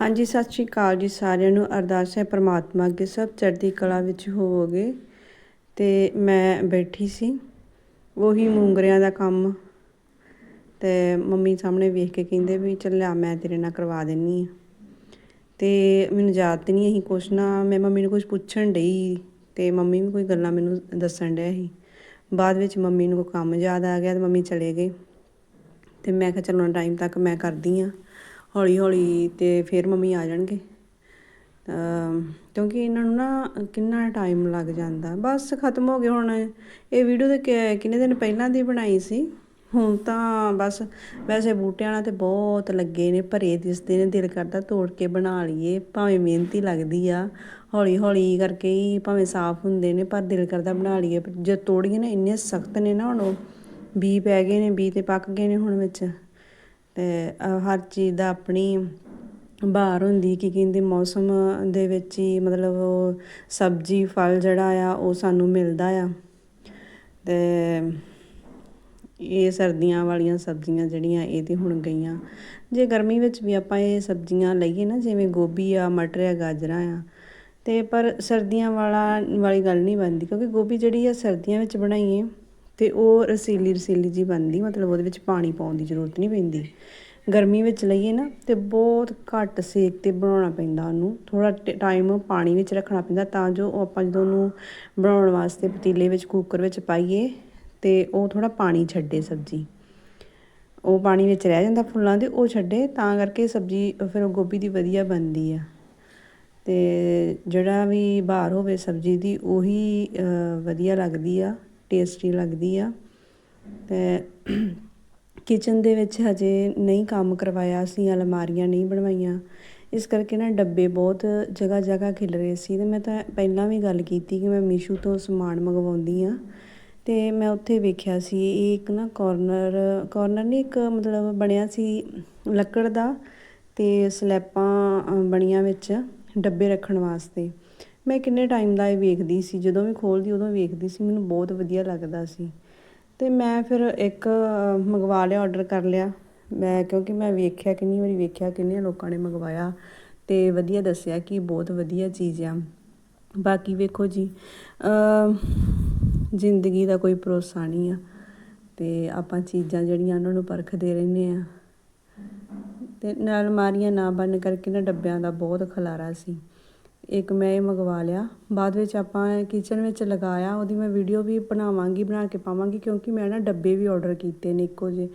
ਹਾਂਜੀ, ਸਤਿ ਸ਼੍ਰੀ ਅਕਾਲ ਜੀ ਸਾਰਿਆਂ ਨੂੰ। ਅਰਦਾਸ ਹੈ ਪ੍ਰਮਾਤਮਾ ਅੱਗੇ ਸਭ ਚੜ੍ਹਦੀ ਕਲਾ ਵਿੱਚ ਹੋਵੋਗੇ। ਤੇ ਮੈਂ ਬੈਠੀ ਸੀ। ਉਹੀ ਮੂੰਗਰਿਆਂ ਦਾ ਕੰਮ। ਤੇ ਮੰਮੀ ਸਾਹਮਣੇ ਵੇਖ ਕੇ ਕਹਿੰਦੇ ਵੀ ਚੱਲ ਮੈਂ ਤੇਰੇ ਨਾਲ ਕਰਵਾ ਦਿੰਨੀ ਆ। ਤੇ ਮੈਨੂੰ ਯਾਦ ਤੇ ਨਹੀਂ ਅਸੀਂ ਕੁਛ ਨਾ। ਮੈਂ ਮੰਮੀ ਨੂੰ ਕੁਝ ਪੁੱਛਣ ਡਈ। ਤੇ ਮੰਮੀ ਵੀ ਕੋਈ ਗੱਲਾਂ ਮੈਨੂੰ ਦੱਸਣ ਡਿਆ ਸੀ। ਬਾਅਦ ਵਿੱਚ ਮੰਮੀ ਨੂੰ ਕੋਈ ਕੰਮ ਯਾਦ ਆ ਗਿਆ ਤੇ ਮੰਮੀ ਚਲੇ ਗਏ। ਤੇ ਮੈਂ ਕਿਹਾ ਚਲੋ ਟਾਈਮ ਤੱਕ ਮੈਂ ਕਰਦੀ ਆ। ਹੌਲੀ ਹੌਲੀ ਅਤੇ ਫਿਰ ਮੰਮੀ ਆ ਜਾਣਗੇ। ਕਿਉਂਕਿ ਇਹਨਾਂ ਨੂੰ ਨਾ ਕਿੰਨਾ ਟਾਈਮ ਲੱਗ ਜਾਂਦਾ। ਬਸ ਖਤਮ ਹੋ ਗਏ ਹੁਣ। ਇਹ ਵੀਡੀਓ ਤੇ ਕਿੰਨੇ ਦਿਨ ਪਹਿਲਾਂ ਦੀ ਬਣਾਈ ਸੀ? ਹੁਣ ਤਾਂ ਬਸ, ਵੈਸੇ ਬੂਟਿਆਂ ਨਾਲ ਤੇ ਬਹੁਤ ਲੱਗੇ ਨੇ ਭਰੇ, ਦਿਸਦੇ ਨੇ, ਦਿਲ ਕਰਦਾ ਤੋੜ ਕੇ ਬਣਾ ਲਈਏ। ਭਾਵੇਂ ਮਿਹਨਤੀ ਲੱਗਦੀ ਆ ਹੌਲੀ ਹੌਲੀ ਕਰਕੇ ਹੀ ਭਾਵੇਂ ਸਾਫ਼ ਹੁੰਦੇ ਨੇ, ਪਰ ਦਿਲ ਕਰਦਾ ਬਣਾ ਲਈਏ। ਪਰ ਤੋੜੀਏ ਨਾ, ਇੰਨੇ ਸਖਤ ਨੇ ਨਾ ਹੁਣ ਉਹ। ਬੀ ਪੈ ਗਏ ਨੇ, ਬੀ ਤੇ ਪੱਕ ਗਏ ਨੇ ਹੁਣ ਵਿੱਚ। ਹਰ ਚੀਜ਼ ਦਾ ਆਪਣੀ ਬਹਾਰ ਹੁੰਦੀ, ਕੀ ਕਹਿੰਦੇ ਮੌਸਮ ਦੇ ਵਿੱਚ ਹੀ ਮਤਲਬ ਉਹ ਸਬਜ਼ੀ, ਫਲ ਜਿਹੜਾ ਆ, ਉਹ ਸਾਨੂੰ ਮਿਲਦਾ ਆ। ਅਤੇ ਇਹ ਸਰਦੀਆਂ ਵਾਲੀਆਂ ਸਬਜ਼ੀਆਂ ਜਿਹੜੀਆਂ ਇਹ ਤੇ ਹੁਣ ਗਈਆਂ। ਜੇ ਗਰਮੀ ਵਿੱਚ ਵੀ ਆਪਾਂ ਇਹ ਸਬਜ਼ੀਆਂ ਲਈਏ ਨਾ, ਜਿਵੇਂ ਗੋਭੀ ਆ, ਮਟਰ ਆ, ਗਾਜਰਾਂ ਆ, ਤੇ ਪਰ ਸਰਦੀਆਂ ਵਾਲਾ, ਵਾਲੀ ਗੱਲ ਨਹੀਂ ਬਣਦੀ, ਕਿਉਂਕਿ ਗੋਭੀ ਜਿਹੜੀ ਆ ਸਰਦੀਆਂ ਵਿੱਚ ਬਣਾਈਏ ਤੇ ਉਹ ਰਸੀਲੀ ਰਸੀਲੀ ਜੀ ਬਣਦੀ, ਮਤਲਬ ਉਹਦੇ ਵਿੱਚ ਪਾਣੀ ਪਾਉਣ ਦੀ ਜ਼ਰੂਰਤ ਨਹੀਂ ਪੈਂਦੀ। ਗਰਮੀ ਵਿੱਚ ਲਈਏ ਨਾ ਤੇ ਬਹੁਤ ਘੱਟ ਸੇਕ ਤੇ ਬਣਾਉਣਾ ਪੈਂਦਾ ਉਹਨੂੰ। ਥੋੜਾ ਟਾਈਮ ਪਾਣੀ ਵਿੱਚ ਰੱਖਣਾ ਪੈਂਦਾ ਤਾਂ ਜੋ ਉਹ ਆਪਾਂ ਜਦੋਂ ਉਹਨੂੰ ਬਣਾਉਣ ਵਾਸਤੇ ਪਤੀਲੇ ਵਿੱਚ ਕੁੱਕਰ ਵਿੱਚ ਪਾਈਏ ਤੇ ਉਹ ਥੋੜਾ ਪਾਣੀ ਛੱਡੇ ਸਬਜ਼ੀ। ਉਹ ਪਾਣੀ ਵਿੱਚ ਰਹਿ ਜਾਂਦਾ ਫੁੱਲਾਂ ਦੇ, ਉਹ ਛੱਡੇ ਤਾਂ ਕਰਕੇ ਸਬਜ਼ੀ ਫਿਰ ਉਹ ਗੋਭੀ ਦੀ ਵਧੀਆ ਬਣਦੀ ਆ। ਤੇ ਜਿਹੜਾ ਵੀ ਬਾਹਰ ਹੋਵੇ ਸਬਜ਼ੀ ਦੀ, ਉਹੀ ਵਧੀਆ ਲੱਗਦੀ ਆ। ਟੇਸਟੀ ਲੱਗਦੀ ਆ। ਤੇ ਕਿਚਨ ਦੇ ਵਿੱਚ ਹਜੇ ਨਹੀਂ ਕੰਮ ਕਰਵਾਇਆ ਅਸੀਂ ਅਲਮਾਰੀਆਂ ਨਹੀਂ ਬਣਵਾਈਆਂ। ਇਸ ਕਰਕੇ ਨਾ ਡੱਬੇ ਬਹੁਤ ਜਗ੍ਹਾ ਜਗ੍ਹਾ ਖਿਲ ਰਹੇ ਸੀ ਤੇ ਮੈਂ ਤਾਂ ਪਹਿਲਾਂ ਵੀ ਗੱਲ ਕੀਤੀ ਕਿ ਮੈਂ ਮੀਸ਼ੂ ਤੋਂ ਸਮਾਨ ਮੰਗਵਾਉਂਦੀ ਆ। ਤੇ ਮੈਂ ਉੱਥੇ ਵੇਖਿਆ ਸੀ, ਇਹ ਇੱਕ ਨਾ ਕਾਰਨਰ ਕਾਰਨਰ ਨਹੀਂ, ਇੱਕ ਮਤਲਬ ਬਣਿਆ ਸੀ ਲੱਕੜ ਦਾ ਤੇ ਸਲੈਪਾਂ ਬਣੀਆਂ ਵਿੱਚ ਡੱਬੇ ਰੱਖਣ ਵਾਸਤੇ। ਮੈਂ ਕਿੰਨੇ ਟਾਈਮ ਦਾ ਇਹ ਵੇਖਦੀ ਸੀ, ਜਦੋਂ ਵੀ ਖੋਲਦੀ ਉਦੋਂ ਵੇਖਦੀ ਸੀ, ਮੈਨੂੰ ਬਹੁਤ ਵਧੀਆ ਲੱਗਦਾ ਸੀ। ਤੇ ਮੈਂ ਫਿਰ ਇੱਕ ਮੰਗਵਾ ਲਿਆ ਆਰਡਰ ਕਰ ਲਿਆ। ਮੈਂ, ਕਿਉਂਕਿ ਮੈਂ ਵੇਖਿਆ ਕਿੰਨੀ ਵਾਰੀ ਵੇਖਿਆ ਕਿੰਨੇ ਲੋਕਾਂ ਨੇ ਮੰਗਵਾਇਆ ਤੇ ਵਧੀਆ ਦੱਸਿਆ ਕਿ ਬਹੁਤ ਵਧੀਆ ਚੀਜ਼ ਆ। ਬਾਕੀ ਵੇਖੋ ਜੀ ਜ਼ਿੰਦਗੀ ਦਾ ਕੋਈ ਭਰੋਸਾ ਨਹੀਂ ਆ ਤੇ ਆਪਾਂ ਚੀਜ਼ਾਂ ਜਿਹੜੀਆਂ ਉਹਨਾਂ ਨੂੰ ਪਰਖਦੇ ਰਹਿੰਦੇ ਆ। ਤੇ ਨਾਲ ਅਲਮਾਰੀਆਂ ਨਾ ਬੰਨ ਕਰਕੇ ਨਾ ਡੱਬਿਆਂ ਦਾ ਬਹੁਤ ਖਲਾਰਾ ਸੀ। ਇੱਕ ਮੈਂ ਇਹ ਮੰਗਵਾ ਲਿਆ। ਬਾਅਦ ਵਿੱਚ ਆਪਾਂ ਕਿਚਨ ਵਿੱਚ ਲਗਾਇਆ, ਉਹਦੀ ਮੈਂ ਵੀਡੀਓ ਵੀ ਬਣਾਵਾਂਗੀ, ਬਣਾ ਕੇ ਪਾਵਾਂਗੀ, ਕਿਉਂਕਿ ਮੈਂ ਨਾ ਡੱਬੇ ਵੀ ਆਰਡਰ ਕੀਤੇ ਨੇ ਇੱਕੋ ਜਿਹੇ।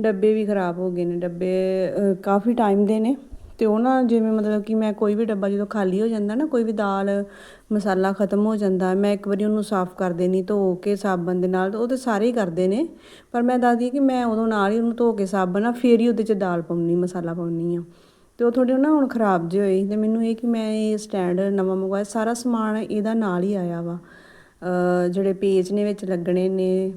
ਡੱਬੇ ਵੀ ਖਰਾਬ ਹੋ ਗਏ ਨੇ, ਡੱਬੇ ਕਾਫੀ ਟਾਈਮ ਦੇ ਨੇ। ਤੇ ਉਹ ਨਾ ਜਿਵੇਂ ਮਤਲਬ ਕਿ ਮੈਂ ਕੋਈ ਵੀ ਡੱਬਾ ਜਦੋਂ ਖਾਲੀ ਹੋ ਜਾਂਦਾ ਨਾ, ਕੋਈ ਵੀ ਦਾਲ, ਮਸਾਲਾ ਖਤਮ ਹੋ ਜਾਂਦਾ, ਮੈਂ ਇੱਕ ਵਾਰੀ ਉਹਨੂੰ ਸਾਫ਼ ਕਰ ਦੇਣੀ, ਧੋ ਕੇ ਸਾਬਣ ਦੇ ਨਾਲ, ਉਹ ਤੇ ਸਾਰੇ ਹੀ ਕਰਦੇ ਨੇ। ਪਰ ਮੈਂ ਦੱਸਦੀ ਕਿ ਮੈਂ ਉਦੋਂ ਨਾਲ ਹੀ ਉਹਨੂੰ ਧੋ ਕੇ ਸਾਬਣ ਨਾਲ, ਫੇਰ ਹੀ ਉਹਦੇ 'ਚ ਦਾਲ ਪਾਉਣੀ, ਮਸਾਲਾ ਪਾਉਣੀ ਆ। ਤੇ ਉਹ ਥੋੜੇ ਨਾ ਹੁਣ ਖਰਾਬ ਜਿਹੇ ਹੋਏ ਤੇ ਮੈਨੂੰ ਇਹ ਕਿ ਮੈਂ ਇਹ ਸਟੈਂਡ ਨਵਾਂ ਮੰਗਵਾਇਆ, ਸਾਰਾ ਸਮਾਨ ਇਹਦਾ ਨਾਲ ਹੀ ਆਇਆ ਵਾ। ਜਿਹੜੇ ਪੇਜ ਨੇ ਵਿੱਚ ਲੱਗਣੇ ਨੇ,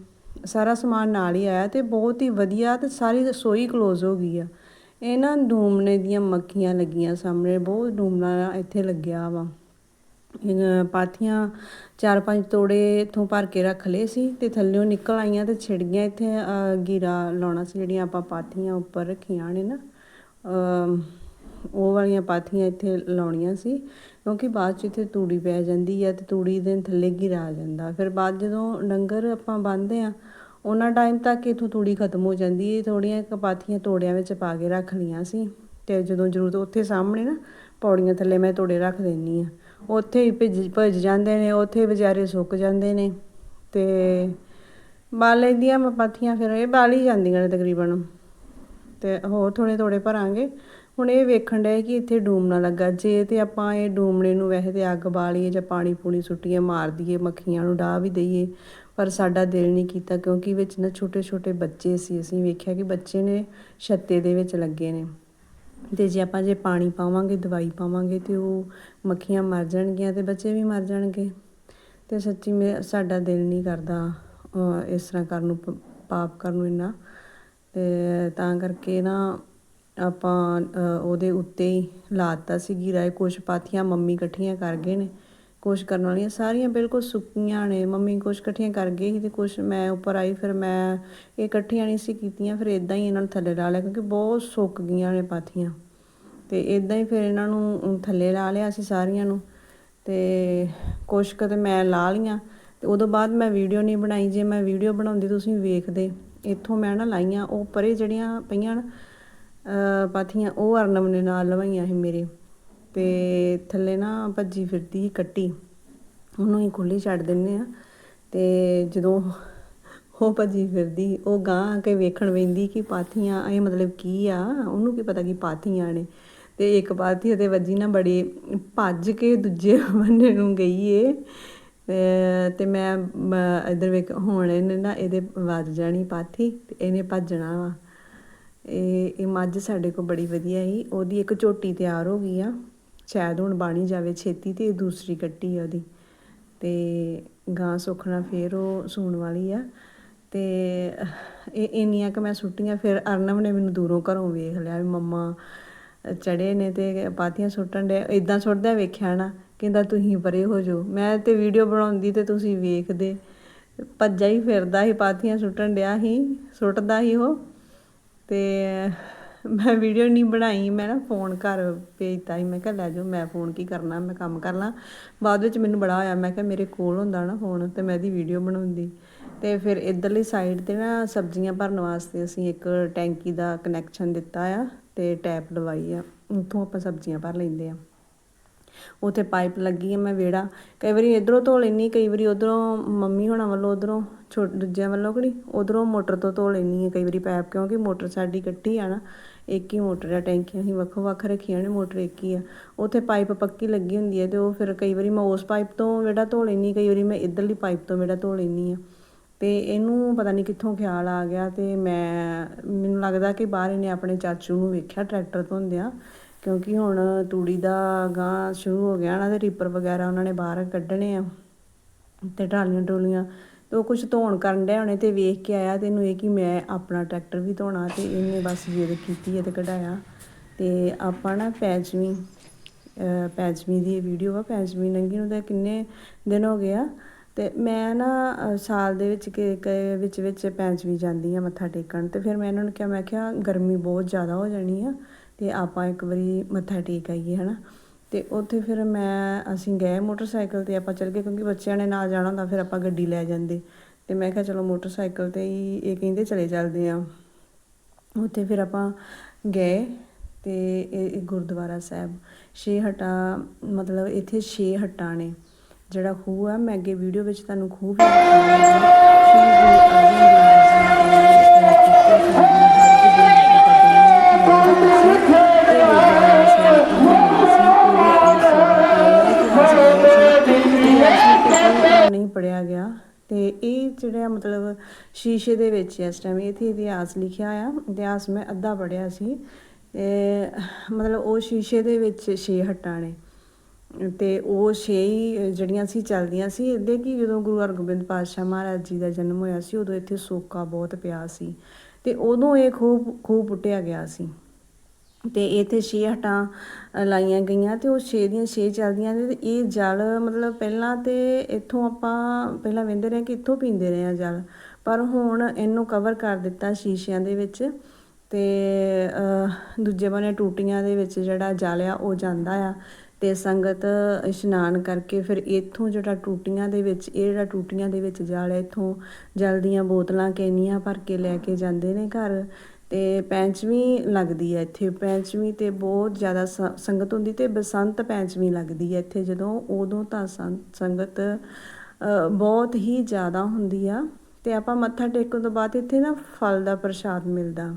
ਸਾਰਾ ਸਮਾਨ ਨਾਲ ਹੀ ਆਇਆ ਤੇ ਬਹੁਤ ਹੀ ਵਧੀਆ ਤੇ ਸਾਰੀ ਰਸੋਈ ਕਲੋਜ਼ ਹੋ ਗਈ ਆ। ਇਹ ਨਾ ਡੂਮਨੇ ਦੀਆਂ ਮੱਖੀਆਂ ਲੱਗੀਆਂ ਸਾਹਮਣੇ, ਬਹੁਤ ਡੂਮਨਾ ਇੱਥੇ ਲੱਗਿਆ ਵਾ। ਪਾਥੀਆਂ ਚਾਰ ਪੰਜ ਤੋੜੇ ਇਥੋਂ ਭਰ ਕੇ ਰੱਖ ਲਏ ਸੀ ਤੇ ਥੱਲਿਓਂ ਨਿਕਲ ਆਈਆਂ ਤੇ ਛਿੜ ਗਈਆਂ ਇੱਥੇ ਗੀਰਾ ਲਾਉਣਾ ਸੀ ਜਿਹੜੀਆਂ ਆਪਾਂ ਪਾਥੀਆਂ ਉੱਪਰ ਰੱਖੀਆਂ ਨੇ ਨਾ। ਉਹ ਵਾਲੀਆਂ ਪਾਥੀਆਂ ਇੱਥੇ ਲਾਉਣੀਆਂ ਸੀ, ਕਿਉਂਕਿ ਬਾਅਦ ਚ ਇੱਥੇ ਤੂੜੀ ਪੈ ਜਾਂਦੀ ਹੈ ਤੇ ਤੂੜੀ ਦੇ ਥੱਲੇ ਗਿਰਾ ਆ ਜਾਂਦਾ। ਫਿਰ ਬਾਅਦ ਜਦੋਂ ਡੰਗਰ ਆਪਾਂ ਬੰਨ੍ਹਦੇ ਆ, ਉਹਨਾਂ ਟਾਈਮ ਤੱਕ ਇਥੋਂ ਤੂੜੀ ਖਤਮ ਹੋ ਜਾਂਦੀ ਹੈ ਥੋੜੀਆਂ ਕਪਾਥੀਆਂ ਤੋੜਿਆਂ ਵਿੱਚ ਪਾ ਕੇ ਰੱਖ ਲਈਆਂ ਸੀ। ਤੇ ਜਦੋਂ ਜ਼ਰੂਰਤ ਉੱਥੇ ਸਾਹਮਣੇ ਨਾ, ਪੌੜੀਆਂ ਥੱਲੇ ਮੈਂ ਤੋੜੇ ਰੱਖ ਦਿੰਨੀ ਆ। ਉੱਥੇ ਹੀ ਭਿੱਜ ਭਿੱਜ ਜਾਂਦੇ ਨੇ, ਉੱਥੇ ਵਿਚਾਰੇ ਸੁੱਕ ਜਾਂਦੇ ਨੇ। ਤੇ ਬਾਲ ਲੈਂਦੀਆਂ ਮੈਂ ਪਾਥੀਆਂ, ਫਿਰ ਇਹ ਬਾਲ ਹੀ ਜਾਂਦੀਆਂ ਨੇ ਤਕਰੀਬਨ। ਤੇ ਹੋਰ ਥੋੜੇ ਥੋੜੇ ਭਰਾਂਗੇ। ਹੁਣ ਇਹ ਵੇਖਣ ਡਏ ਕਿ ਇੱਥੇ ਡੂਮ ਨਾ ਲੱਗਾ। ਜੇ ਤੇ ਆਪਾਂ ਇਹ ਡੂਮਣੇ ਨੂੰ ਵੈਸੇ ਤੇ ਅੱਗ ਬਾਲੀਏ ਜਾਂ ਪਾਣੀ ਪੂਣੀ ਸੁੱਟੀਏ, ਮਾਰ ਦਈਏ, ਮੱਖੀਆਂ ਨੂੰ ਡਾਹ ਵੀ ਦਈਏ, ਪਰ ਸਾਡਾ ਦਿਲ ਨਹੀਂ ਕੀਤਾ ਕਿਉਂਕਿ ਵਿੱਚ ਨਾ ਛੋਟੇ ਛੋਟੇ ਬੱਚੇ ਸੀ। ਅਸੀਂ ਵੇਖਿਆ ਕਿ ਬੱਚੇ ਨੇ ਛੱਤੇ ਦੇ ਵਿੱਚ ਲੱਗੇ ਨੇ। ਤੇ ਜੇ ਆਪਾਂ ਜੇ ਪਾਣੀ ਪਾਵਾਂਗੇ, ਦਵਾਈ ਪਾਵਾਂਗੇ ਤੇ ਉਹ ਮੱਖੀਆਂ ਮਰ ਜਾਣਗੀਆਂ ਤੇ ਬੱਚੇ ਵੀ ਮਰ ਜਾਣਗੇ। ਤੇ ਸੱਚੀ ਮੇ, ਸਾਡਾ ਦਿਲ ਨਹੀਂ ਕਰਦਾ ਇਸ ਤਰ੍ਹਾਂ ਕਰਨ ਨੂੰ ਪ- ਪਾਪ ਕਰਨ ਨੂੰ ਇੰਨਾ। ਤੇ ਤਾਂ ਕਰਕੇ ਨਾ ਆਪਾਂ ਉਹਦੇ ਉੱਤੇ ਹੀ ਲਾ ਦਿੱਤਾ ਸੀ ਗਿਰਾ। ਕੁਛ ਪਾਥੀਆਂ ਮੰਮੀ ਇਕੱਠੀਆਂ ਕਰ ਗਏ ਨੇ, ਕੁਛ ਕਰਨ ਵਾਲੀਆਂ। ਸਾਰੀਆਂ ਬਿਲਕੁਲ ਸੁੱਕੀਆਂ ਨੇ। ਮੰਮੀ ਕੁਛ ਇਕੱਠੀਆਂ ਕਰ ਗਏ ਸੀ ਤੇ ਕੁਛ ਮੈਂ ਉੱਪਰ ਆਈ, ਫਿਰ ਮੈਂ ਇਹ ਇਕੱਠੀਆਂ ਨਹੀਂ ਸੀ ਕੀਤੀਆਂ। ਫਿਰ ਇਦਾਂ ਹੀ ਇਹਨਾਂ ਨੂੰ ਥੱਲੇ ਲਾ ਲਿਆ, ਕਿਉਂਕਿ ਬਹੁਤ ਸੁੱਕ ਗਈਆਂ ਨੇ ਪਾਥੀਆਂ। ਤੇ ਇਦਾਂ ਹੀ ਫਿਰ ਇਹਨਾਂ ਨੂੰ ਥੱਲੇ ਲਾ ਲਿਆ ਸੀ ਸਾਰੀਆਂ ਨੂੰ। ਤੇ ਕੁਛ ਕਦੇ ਮੈਂ ਲਾ ਲੀਆਂ ਤੇ ਉਦੋਂ ਬਾਅਦ ਮੈਂ ਵੀਡੀਓ ਨਹੀਂ ਬਣਾਈ। ਜੇ ਮੈਂ ਵੀਡੀਓ ਬਣਾਉਂਦੀ, ਤੁਸੀਂ ਵੇਖਦੇ। ਇੱਥੋਂ ਮੈਂ ਨਾ ਲਾਈਆਂ। ਉਹ ਪਰੇ ਜਿਹੜੀਆਂ ਪਈਆਂ ਨਾ ਪਾਥੀਆਂ, ਉਹ ਅਰਨਮ ਨੇ ਨਾਲ ਲਵਾਈਆਂ ਸੀ ਮੇਰੇ। ਤੇ ਥੱਲੇ ਨਾ ਭੱਜੀ ਫਿਰਦੀ ਕੱਟੀ। ਉਹਨੂੰ ਹੀ ਖੁੱਲੀ ਛੱਡ ਦਿੰਨੇ ਆ ਤੇ ਜਦੋਂ ਉਹ ਭੱਜੀ ਫਿਰਦੀ, ਉਹ ਗਾਂ ਕੇ ਵੇਖਣ ਵੈਂਦੀ ਕਿ ਪਾਥੀਆਂ, ਇਹ ਮਤਲਬ ਕੀ ਆ? ਉਹਨੂੰ ਕੀ ਪਤਾ ਕਿ ਪਾਥੀਆਂ ਨੇ। ਤੇ ਇੱਕ ਪਾਥੀ ਉਹਦੇ ਵੱਜੀ ਨਾ ਬੜੀ ਭੱਜ ਕੇ ਦੂਜੇ ਬੰਨੇ ਨੂੰ ਗਈ ਏ। ਤੇ- ਮੈਂ, ਮ- ਇੱਧਰ ਵੇਖ, ਹੁਣ ਇਹਨੇ ਨਾ ਇਹਦੇ ਵੱਜ ਜਾਣੀ ਪਾਥੀ, ਤੇ ਇਹਨੇ ਭੱਜਣਾ ਵਾ। ਇਹ ਇਹ ਮੱਝ ਸਾਡੇ ਕੋਲ ਬੜੀ ਵਧੀਆ ਸੀ। ਉਹਦੀ ਇੱਕ ਝੋਟੀ ਤਿਆਰ ਹੋ ਗਈ ਆ। ਸ਼ਾਇਦ ਹੁਣ ਬਾਣੀ ਜਾਵੇ ਛੇਤੀ ਤੇ ਇਹ ਦੂਸਰੀ ਕੱਟੀ ਆ ਉਹਦੀ। ਤੇ ਗਾਂ ਸੁੱਖਣਾ ਫੇਰ ਉਹ ਸੂਣ ਵਾਲੀ ਆ। ਤੇ ਇਹ ਇੰਨੀਆਂ ਕਿ ਮੈਂ ਸੁੱਟੀਆਂ, ਫਿਰ ਅਰਨਵ ਨੇ ਮੈਨੂੰ ਦੂਰੋਂ ਘਰੋਂ ਵੇਖ ਲਿਆ ਵੀ ਮੰਮਾ ਚੜੇ ਨੇ ਤੇ ਪਾਥੀਆਂ ਸੁੱਟਣ ਦੇ ਇਦਾਂ ਸੁੱਟਦਿਆਂ ਵੇਖਿਆ ਨਾ, ਕਹਿੰਦਾ ਤੁਸੀਂ ਪਰੇ ਹੋ ਜਾਓ। ਮੈਂ ਤੇ ਵੀਡੀਓ ਬਣਾਉਂਦੀ ਤੇ ਤੁਸੀਂ ਵੇਖਦੇ। ਭੱਜਾ ਹੀ ਫਿਰਦਾ ਸੀ ਪਾਥੀਆਂ ਸੁੱਟਣ ਡਿਆ ਸੀ, ਸੁੱਟਦਾ ਸੀ ਉਹ। ਤੇ ਮੈਂ ਵੀਡੀਓ ਨਹੀਂ ਬਣਾਈ, ਮੈਂ ਨਾ ਫੋਨ ਘਰ ਭੇਜਤਾ ਸੀ, ਮੈਂ ਕਿਹਾ ਲੈ ਜਾਓ, ਮੈਂ ਫੋਨ ਕੀ ਕਰਨਾ, ਮੈਂ ਕੰਮ ਕਰ ਲਾਂ। ਬਾਅਦ ਵਿੱਚ ਮੈਨੂੰ ਬੜਾ ਹੋਇਆ ਮੈਂ ਕਿਹਾ ਮੇਰੇ ਕੋਲ ਹੁੰਦਾ ਨਾ ਫੋਨ ਤੇ ਮੈਂ ਇਹਦੀ ਵੀਡੀਓ ਬਣਾਉਂਦੀ। ਤੇ ਫਿਰ ਇਧਰਲੀ ਸਾਈਡ ਤੇ ਨਾ ਸਬਜ਼ੀਆਂ ਭਰਨ ਵਾਸਤੇ ਅਸੀਂ ਇੱਕ ਟੈਂਕੀ ਦਾ ਕਨੈਕਸ਼ਨ ਦਿੱਤਾ ਆ, ਤੇ ਟੈਪ ਲਵਾਈ ਆ, ਉੱਥੋਂ ਆਪਾਂ ਸਬਜ਼ੀਆਂ ਭਰ ਲੈਂਦੇ ਆ। ਉਥੇ ਪਾਈਪ ਲੱਗੀ ਹੈ ਮੈਂ ਵੇੜਾ ਕਈ ਵਾਰੀ ਇਧਰੋਂ ਧੋ ਲੈਣੀ ਕਈ ਵਾਰੀ ਉਧਰੋਂ ਮੰਮੀ ਹੋਣਾ ਵੱਲੋਂ ਉਧਰੋਂ ਛੋ ਦੂਜਿਆਂ ਵੱਲੋਂ ਕਿਹੜੀ ਉਧਰੋਂ ਮੋਟਰ ਤੋਂ ਧੋ ਲੈਂਦੀ ਹਾਂ ਕਈ ਵਾਰੀ ਪਾਈਪ ਕਿਉਂਕਿ ਮੋਟਰ ਸਾਡੀ ਇਕੱਠੀ ਆ ਨਾ, ਇੱਕ ਹੀ ਮੋਟਰ ਆ, ਟੈਂਕੀਆਂ ਅਸੀਂ ਵੱਖੋ ਵੱਖ ਰੱਖੀਆਂ ਨੇ, ਮੋਟਰ ਇੱਕ ਹੀ ਆ। ਉੱਥੇ ਪਾਈਪ ਪੱਕੀ ਲੱਗੀ ਹੁੰਦੀ ਹੈ ਤੇ ਉਹ ਫਿਰ ਕਈ ਵਾਰੀ ਮੈਂ ਉਸ ਪਾਈਪ ਤੋਂ ਵੇੜਾ ਧੋ ਲੈਂਦੀ ਕਈ ਵਾਰੀ ਮੈਂ ਇਧਰਲੀ ਪਾਈਪ ਤੋਂ ਵੇੜਾ ਧੋ ਲੈਂਦੀ ਹਾਂ। ਤੇ ਇਹਨੂੰ ਪਤਾ ਨਹੀਂ ਕਿੱਥੋਂ ਖਿਆਲ ਆ ਗਿਆ ਤੇ ਮੈਂ, ਮੈਨੂੰ ਲੱਗਦਾ ਕਿ ਬਾਹਰ ਇਹਨੇ ਆਪਣੇ ਚਾਚੂ ਨੂੰ ਵੇਖਿਆ ਟਰੈਕਟਰ ਧੋਂਦਿਆਂ, ਕਿਉਂਕਿ ਹੁਣ ਤੂੜੀ ਦਾ ਗਾਂ ਸ਼ੁਰੂ ਹੋ ਗਿਆ ਨਾ ਤੇ ਰੀਪਰ ਵਗੈਰਾ ਉਹਨਾਂ ਨੇ ਬਾਹਰ ਕੱਢਣੇ ਆ। ਤੇ ਟਰਾਲੀਆਂ ਟੋਲੀਆਂ ਤੇ ਉਹ ਕੁਝ ਧੋਣ ਕਰਨ ਡਿਆ ਉਹਨੇ ਤੇ ਵੇਖ ਕੇ ਆਇਆ ਤੇ ਇਹਨੂੰ ਇਹ ਕਿ ਮੈਂ ਆਪਣਾ ਟਰੈਕਟਰ ਵੀ ਧੋਣਾ ਤੇ ਇਹਨੇ ਬਸ ਜਿੱਦ ਕੀਤੀ ਹੈ ਤੇ ਕਢਾਇਆ। ਤੇ ਆਪਾਂ ਨਾ ਪੈਚਵੀਂ ਅਹ ਪੈਚਵੀਂ ਦੀ ਵੀਡੀਓ ਆ ਪੈਚਵੀਂ ਨੰਗੀ ਨੂੰ ਤਾਂ ਕਿੰਨੇ ਦਿਨ ਹੋ ਗਏ ਆ। ਤੇ ਮੈਂ ਨਾ ਸਾਲ ਦੇ ਵਿੱਚ ਕਿ ਵਿੱਚ ਵਿੱਚ ਪੈਚਵੀਂ ਜਾਂਦੀ ਆ ਮੱਥਾ ਟੇਕਣ। ਤੇ ਫਿਰ ਮੈਂ ਇਹਨਾਂ ਨੂੰ ਕਿਹਾ, ਮੈਂ ਕਿਹਾ ਗਰਮੀ ਬਹੁਤ ਜ਼ਿਆਦਾ ਹੋ ਜਾਣੀ ਆ ਤੇ ਆਪਾਂ ਇੱਕ ਵਾਰੀ ਮੱਥਾ ਟੇਕ ਆਈਏ, ਹਨਾ। ਤੇ ਉੱਥੇ ਫਿਰ ਮੈਂ, ਅਸੀਂ ਗਏ ਮੋਟਰਸਾਈਕਲ ਤੇ, ਆਪਾਂ ਚੱਲ ਗਏ ਕਿਉਂਕਿ ਬੱਚਿਆਂ ਨੇ ਨਾਲ ਜਾਣਾ ਹੁੰਦਾ, ਫਿਰ ਆਪਾਂ ਗੱਡੀ ਲੈ ਜਾਂਦੇ। ਤੇ ਮੈਂ ਕਿਹਾ ਚਲੋ ਮੋਟਰਸਾਈਕਲ ਤੇ ਹੀ, ਇਹ ਕਹਿੰਦੇ ਚਲੇ ਚੱਲਦੇ ਆ ਉੱਥੇ ਫਿਰ ਆਪਾਂ ਗਏ ਤੇ ਇਹ ਗੁਰਦੁਆਰਾ ਸਾਹਿਬ। ਛੇ ਹਟਾ, ਮਤਲਬ ਇੱਥੇ ਛੇ ਹੱਟਾਂ ਨੇ। ਜਿਹੜਾ ਖੂਹ ਆ, ਮੈਂ ਅੱਗੇ ਵੀਡੀਓ ਵਿੱਚ ਤੁਹਾਨੂੰ ਖੂਹ ਵੀ ਦਿਖਾਵਾਂਗੀ ਨਹੀਂ ਪੜਿਆ ਗਿਆ। ਤੇ ਇਹ ਜਿਹੜਾ ਮਤਲਬ ਸ਼ੀਸ਼ੇ ਦੇ ਵਿੱਚ ਇਸ ਟਾਈਮ ਇੱਥੇ ਇਤਿਹਾਸ ਲਿਖਿਆ ਆ ਇਤਿਹਾਸ ਮੈਂ ਅੱਧਾ ਪੜਿਆ ਸੀ। ਤੇ ਮਤਲਬ ਉਹ ਸ਼ੀਸ਼ੇ ਦੇ ਵਿੱਚ ਛੇ ਹੱਟਾਂ ਨੇ। ਤੇ ਉਹ ਛੇ ਹੀ ਜਿਹੜੀਆਂ ਸੀ, ਚੱਲਦੀਆਂ ਸੀ। ਇਹਦੇ ਕਿ ਜਦੋਂ ਗੁਰੂ ਹਰਗੋਬਿੰਦ ਪਾਤਸ਼ਾਹ ਮਹਾਰਾਜ ਜੀ ਦਾ ਜਨਮ ਹੋਇਆ ਸੀ, ਉਦੋਂ ਇੱਥੇ ਸੋਕਾ ਬਹੁਤ ਪਿਆ ਸੀ। ਤੇ ਉਦੋਂ ਇਹ ਖੂਹ ਖੂਹ ਪੁੱਟਿਆ ਗਿਆ ਸੀ। ਤੇ ਇੱਥੇ ਛੇ ਹਟਾਂ ਲਾਈਆਂ ਗਈਆਂ ਤੇ ਉਹ ਛੇ ਦੀਆਂ ਛੇ ਚੱਲਦੀਆਂ ਨੇ ਤੇ ਇਹ ਜਲ ਮਤਲਬ ਪਹਿਲਾਂ ਤੇ ਇੱਥੋਂ ਆਪਾਂ ਪਹਿਲਾਂ ਵਹਿੰਦੇ ਰਹੇ ਕਿ ਇੱਥੋਂ ਪੀਂਦੇ ਰਹੇ ਆ ਜਲ, ਪਰ ਹੁਣ ਇਹਨੂੰ ਕਵਰ ਕਰ ਦਿੱਤਾ ਸ਼ੀਸ਼ਿਆਂ ਦੇ ਵਿੱਚ ਤੇ ਦੂਜੇ ਬੰਨੇ ਟੂਟੀਆਂ ਦੇ ਵਿੱਚ ਜਿਹੜਾ ਜਲ ਆ ਉਹ ਜਾਂਦਾ ਆ ਤੇ ਸੰਗਤ ਇਸ਼ਨਾਨ ਕਰਕੇ ਫਿਰ ਇੱਥੋਂ ਜਿਹੜਾ ਟੂਟੀਆਂ ਦੇ ਵਿੱਚ, ਇਹ ਜਿਹੜਾ ਟੂਟੀਆਂ ਦੇ ਵਿੱਚ ਜਲ ਹੈ ਇੱਥੋਂ ਜਲ ਦੀਆਂ ਬੋਤਲਾਂ ਕੈਨੀਆਂ ਭਰ ਕੇ ਲੈ ਕੇ ਜਾਂਦੇ ਨੇ ਘਰ ਅਤੇ ਪੈਂਚਵੀਂ ਲੱਗਦੀ ਹੈ ਇੱਥੇ, ਪੈਂਚਵੀਂ ਤੇ ਬਹੁਤ ਜ਼ਿਆਦਾ ਸ- ਸੰਗਤ ਹੁੰਦੀ ਅਤੇ ਬਸੰਤ ਪੈਂਚਵੀਂ ਲੱਗਦੀ ਹੈ ਇੱਥੇ, ਜਦੋਂ ਉਦੋਂ ਤਾਂ ਸੰ- ਸੰਗਤ ਬਹੁਤ ਹੀ ਜ਼ਿਆਦਾ ਹੁੰਦੀ ਆ ਅਤੇ ਆਪਾਂ ਮੱਥਾ ਟੇਕਣ ਤੋਂ ਬਾਅਦ ਇੱਥੇ ਨਾ ਫਲ ਦਾ ਪ੍ਰਸ਼ਾਦ ਮਿਲਦਾ।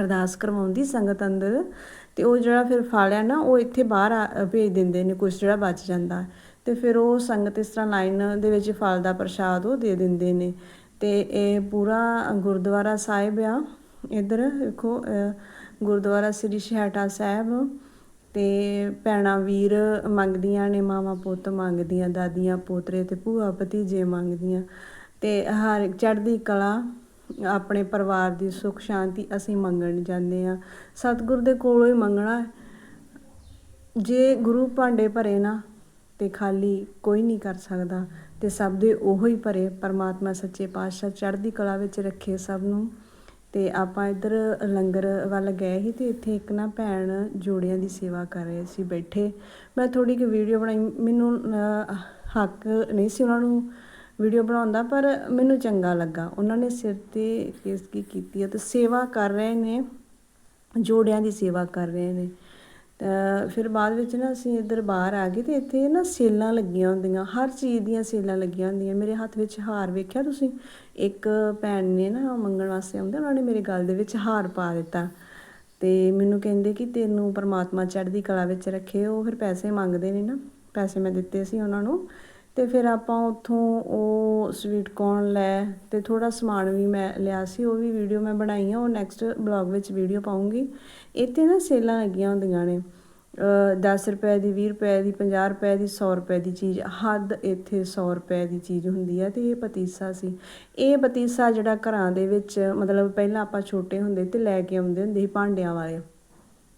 ਅਰਦਾਸ ਕਰਵਾਉਂਦੀ ਸੰਗਤ ਅੰਦਰ ਅਤੇ ਉਹ ਜਿਹੜਾ ਫਿਰ ਫਲ ਆ ਨਾ, ਉਹ ਇੱਥੇ ਬਾਹਰ ਆ- ਭੇਜ ਦਿੰਦੇ ਨੇ, ਕੁਛ ਜਿਹੜਾ ਬਚ ਜਾਂਦਾ। ਤੇ ਫਿਰ ਉਹ ਸੰਗਤ ਇਸ ਤਰ੍ਹਾਂ ਲਾਈਨ ਦੇ ਵਿੱਚ ਫਲ ਦਾ ਪ੍ਰਸ਼ਾਦ ਉਹ ਦੇ ਦਿੰਦੇ ਨੇ। ਤੇ ਇਹ ਪੂਰਾ ਗੁਰਦੁਆਰਾ ਸਾਹਿਬ ਆ। ਇੱਧਰ ਵੇਖੋ ਗੁਰਦੁਆਰਾ ਸ੍ਰੀ ਛੇਹਰਟਾ ਸਾਹਿਬ ਤੇ ਭੈਣਾਂ ਵੀਰ ਮੰਗਦੀਆਂ ਨੇ, ਮਾਵਾਂ ਪੁੱਤ ਮੰਗਦੀਆਂ, ਦਾਦੀਆਂ, ਪੋਤਰੇ ਤੇ ਭੂਆ ਭਤੀਜੇ ਮੰਗਦੀਆਂ ਤੇ ਹਰ ਚੜ੍ਹਦੀ ਕਲਾ ਆਪਣੇ ਪਰਿਵਾਰ ਦੀ ਸੁੱਖ ਸ਼ਾਂਤੀ ਅਸੀਂ ਮੰਗਣ ਜਾਂਦੇ ਆ ਸਤਿਗੁਰ ਦੇ ਕੋਲੋਂ ਹੀ ਮੰਗਣਾ ਜੇ ਗੁਰੂ ਭਾਂਡੇ ਭਰੇ ਨਾ ਤੇ ਖਾਲੀ ਕੋਈ ਨਹੀਂ ਕਰ ਸਕਦਾ ਤੇ ਸਭ ਦੇ ਉਹੋ ਹੀ ਭਰੇ, ਪਰਮਾਤਮਾ ਸੱਚੇ ਪਾਤਸ਼ਾਹ ਚੜ੍ਹਦੀ ਕਲਾ ਵਿੱਚ ਰੱਖੇ ਸਭ ਨੂੰ। ਤੇ ਆਪਾਂ ਇੱਧਰ ਲੰਗਰ ਵੱਲ ਗਏ ਸੀ ਤੇ ਇੱਥੇ ਇੱਕ ਨਾ ਭੈਣ ਜੋੜਿਆਂ ਦੀ ਸੇਵਾ ਕਰ ਰਹੇ ਸੀ ਬੈਠੇ। ਮੈਂ ਥੋੜੀ ਜਿਹੀ ਵੀਡੀਓ ਬਣਾਈ। ਮੈਨੂੰ ਹੱਕ ਨਹੀਂ ਸੀ ਉਹਨਾਂ ਨੂੰ ਵੀਡੀਓ ਬਣਾਉਣ ਦਾ, ਪਰ ਮੈਨੂੰ ਚੰਗਾ ਲੱਗਾ। ਉਹਨਾਂ ਨੇ ਸਿਰ ਤੇ ਕੀ ਕੀਤੀ ਹੈ ਤੇ ਸੇਵਾ ਕਰ ਰਹੇ ਨੇ, ਜੋੜਿਆਂ ਦੀ ਸੇਵਾ ਕਰ ਰਹੇ ਨੇ। ਫਿਰ ਬਾਅਦ ਵਿੱਚ ਨਾ ਅਸੀਂ ਇੱਧਰ ਬਾਹਰ ਆ ਗਏ ਤੇ ਇੱਥੇ ਨਾ ਸੇਲਾਂ ਲੱਗੀਆਂ ਹੁੰਦੀਆਂ, ਹਰ ਚੀਜ਼ ਦੀਆਂ ਸੇਲਾਂ ਲੱਗੀਆਂ ਹੁੰਦੀਆਂ। ਮੇਰੇ ਹੱਥ ਵਿੱਚ ਹਾਰ ਵੇਖਿਆ ਤੁਸੀਂ? ਇੱਕ ਭੈਣ ਨੇ ਨਾ ਮੰਗਣ ਵਾਸਤੇ ਆਉਂਦੇ, ਉਹਨਾਂ ਨੇ ਮੇਰੇ ਗਲ ਦੇ ਵਿੱਚ ਹਾਰ ਪਾ ਦਿੱਤਾ। ਤੇ ਮੈਨੂੰ ਕਹਿੰਦੇ ਕਿ ਤੈਨੂੰ ਪਰਮਾਤਮਾ ਚੜ੍ਹਦੀ ਕਲਾ ਵਿੱਚ ਰੱਖੇ, ਉਹ ਫਿਰ ਪੈਸੇ ਮੰਗਦੇ ਨੇ ਨਾ। ਪੈਸੇ ਮੈਂ ਦਿੱਤੇ ਸੀ ਉਹਨਾਂ ਨੂੰ। ਤੇ ਫਿਰ ਆਪਾਂ ਉੱਥੋਂ ਉਹ ਸਵੀਟ ਕੋਰਨ ਲੈ ਤੇ ਥੋੜਾ ਸਮਾਨ ਵੀ ਮੈਂ ਲਿਆ ਸੀ, ਉਹ ਵੀ ਵੀਡੀਓ ਮੈਂ ਬਣਾਈ ਆ, ਉਹ ਨੈਕਸਟ ਬਲੌਗ ਵਿੱਚ ਵੀਡੀਓ ਪਾਉਂਗੀ। ਇੱਥੇ ਨਾ ਸੇਲਾਂ ਲੱਗੀਆਂ ਹੁੰਦੀਆਂ ਨੇ 10 ਰੁਪਏ ਦੀ 20 ਰੁਪਏ ਦੀ 50 ਰੁਪਏ ਦੀ 100 ਰੁਪਏ ਦੀ ਚੀਜ਼, ਹੱਦ ਇੱਥੇ 100 ਰੁਪਏ ਦੀ ਚੀਜ਼ ਹੁੰਦੀ ਹੈ ਤੇ ਇਹ ਪਤੀਸਾ ਸੀ। ਇਹ ਪਤੀਸਾ ਜਿਹੜਾ ਘਰਾਂ ਦੇ ਵਿੱਚ, ਮਤਲਬ ਪਹਿਲਾਂ ਆਪਾਂ ਛੋਟੇ ਹੁੰਦੇ ਤੇ ਲੈ ਕੇ ਆਉਂਦੇ ਹੁੰਦੇ ਸੀ ਭਾਂਡਿਆਂ ਵਾਲੇ।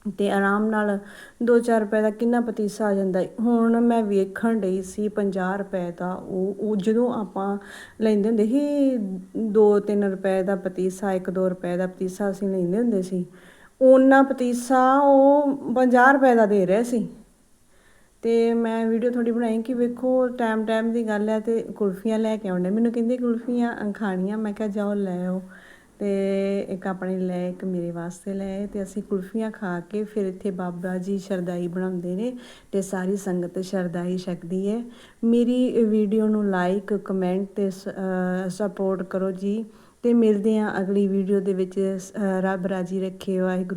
ਅਤੇ ਆਰਾਮ ਨਾਲ 2-4 ਰੁਪਏ ਦਾ ਕਿੰਨਾ ਪਤੀਸਾ ਆ ਜਾਂਦਾ ਹੁਣ ਮੈਂ ਵੇਖਣ ਡਈ ਸੀ 50 ਰੁਪਏ ਦਾ, ਉਹ ਉਹ ਜਦੋਂ ਆਪਾਂ ਲੈਂਦੇ ਹੁੰਦੇ ਸੀ 2-3 ਰੁਪਏ ਦਾ ਪਤੀਸਾ 1-2 ਰੁਪਏ ਦਾ ਪਤੀਸਾ ਅਸੀਂ ਲੈਂਦੇ ਹੁੰਦੇ ਸੀ ਉਹਨਾਂ ਪਤੀਸਾ ਉਹ 50 ਰੁਪਏ ਦਾ ਦੇ ਰਿਹਾ ਸੀ। ਤੇ ਮੈਂ ਵੀਡੀਓ ਥੋੜੀ ਬਣਾਈ ਕਿ ਵੇਖੋ ਟਾਈਮ ਟਾਈਮ ਦੀ ਗੱਲ ਹੈ ਤੇ ਕੁਲਫੀਆਂ ਲੈ ਕੇ ਆਉਂਦੇ। ਮੈਨੂੰ ਕਹਿੰਦੇ, ਕੁਲਫੀਆਂ ਖਾਣੀਆਂ। ਮੈਂ ਕਿਹਾ, ਜਾਓ, ਲੈ ਆਓ। ਤੇ ਇੱਕ ਆਪਣੇ ਲੈ, ਇੱਕ ਮੇਰੇ ਵਾਸਤੇ ਲੈ ਤੇ ਅਸੀਂ ਕੁਲਫੀਆਂ ਖਾ ਕੇ ਫਿਰ ਇੱਥੇ ਬਾਬਾ ਜੀ ਸ਼ਰਦਾਈ ਬਣਾਉਂਦੇ ਨੇ ਤੇ ਸਾਰੀ ਸੰਗਤ ਸ਼ਰਦਾਈ ਛਕਦੀ ਹੈ। ਮੇਰੀ ਵੀਡੀਓ ਨੂੰ ਲਾਈਕ ਕਮੈਂਟ ਤੇ ਸਪੋਰਟ ਕਰੋ ਜੀ ਤੇ ਮਿਲਦੇ ਹਾਂ ਅਗਲੀ ਵੀਡੀਓ ਦੇ ਵਿੱਚ। ਰੱਬ ਰਾਜੀ ਰੱਖੇ, ਵਾਹਿਗੁਰੂ।